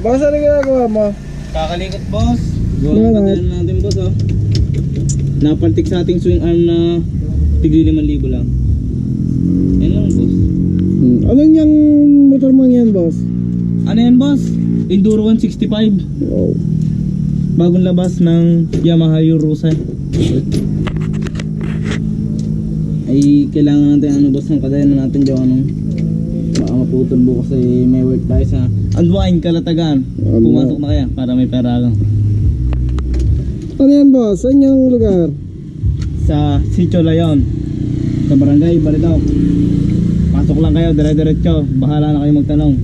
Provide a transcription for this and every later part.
Boss, ano ginagawa mo? Kakalikot boss. Wala. ng kadalan natin boss oh. Napaltik sa ating swing arm na tigli 5,000 lang. Yan lang boss. Hmm. Anong yung motor mo yan, boss? Ano yan boss? Enduro 165. Wow. Bagong labas ng Yamaha Eurosa. Ay kailangan natin ano boss ng kadayan natin gawa nung baka maputol bukas ay may work tayo sa Unwind Kalatagan. Unwind. Pumasok na kaya para may pera lang. Ano yan, boss? Saan yung lugar? sa Sitio Layon sa barangay Baridaw pasok lang kayo dire-diretso bahala na kayo magtanong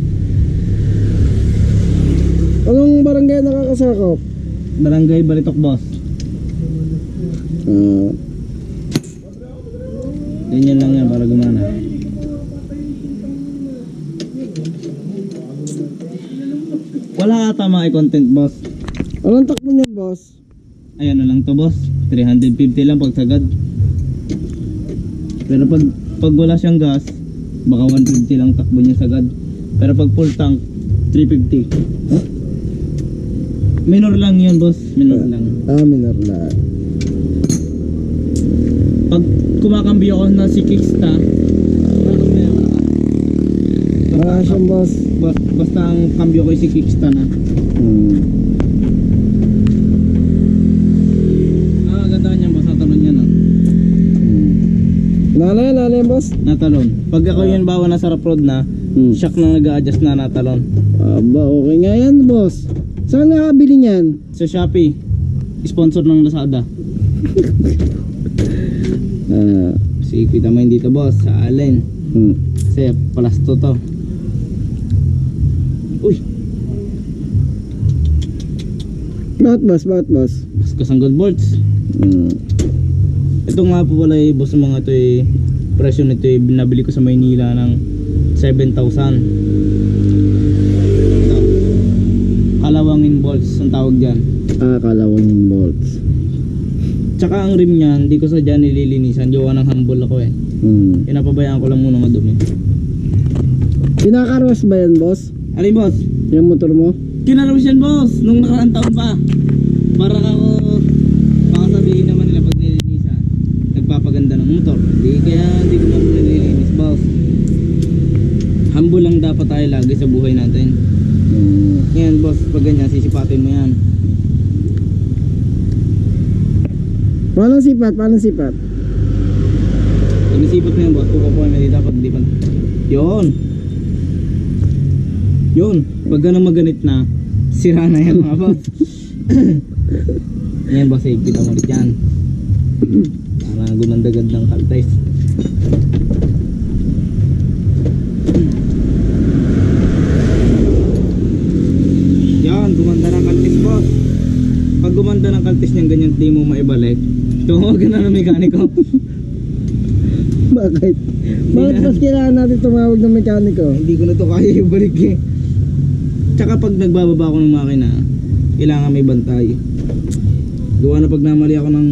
Anong barangay nakakasakop? barangay Balitok boss Ah, ganyan lang yan para gumana wala ata mga content boss. Anong takbo niyan, boss? ayan na lang to boss? 350 lang pag sagad. Pero pag pag wala siyang gas baka 150 lang takbo niya sagad. Pero pag full tank 350 minor lang yun boss. Minor lang. Ah, minor na. pag kumakambyo ako na si Kicksta bakit kaya wala ka? Wala siyang boss. Bas- basta ang kambyo ko si Kicksta na Hmm. ah ganda niyan boss natalon ah Hmm. Nala yan, nala yan, boss? natalon pag ako yun bawa nasa rough road na Hmm. shock nang nag-a-adjust na natalon Aba, okay nga yan, boss. Saan nakabili niyan? sa Shopee sponsor ng Lazada Ah, si kita mo dito boss sa Allen hmm. kasi 2 to uy Bakit, boss? Bakit, boss? mas kasang gold bolts Hmm. ito nga po pala eh, boss mga ito eh presyo nito eh binabili ko sa Maynila ng 7,000 ito kalawangin bolts ang tawag dyan Ah, kalawang yung bolts. tsaka ang rim niya hindi ko sadya nililinisan jowa ng humble ako eh Hmm. pinapabayaan ko lang muna madumi Pinakaros ba yan, boss? Alin boss Yung motor mo? Kinaraw yan boss nung nakaraang taon pa para ako baka sabihin naman nila pag nilinisan nagpapaganda ng motor hindi kaya hindi ko naman nililinis boss humble lang dapat tayo lagi sa buhay natin Hmm. yan boss pag ganyan sisipatin mo yan Paano sipat? Paano sipat? pag nisipot mo yan boss pupupuan mo dito pag di pa yun yun pag ganun maganit na sira na yan mga boss. Yan boss eh kita mo ulit yan. Para gumandagad ng kaltais yan gumanda ng kaltis boss. Pag gumanda ng kaltis niyan ganyan di mo maibalik. Tumawag ka na ng mekaniko. Bakit? Bakit mas kailangan natin tumawag ng mekaniko? hindi ko na to kaya ibalik eh tsaka pag nagbababa ako ng makina kailangan may bantay. Gawa na pag namali ako ng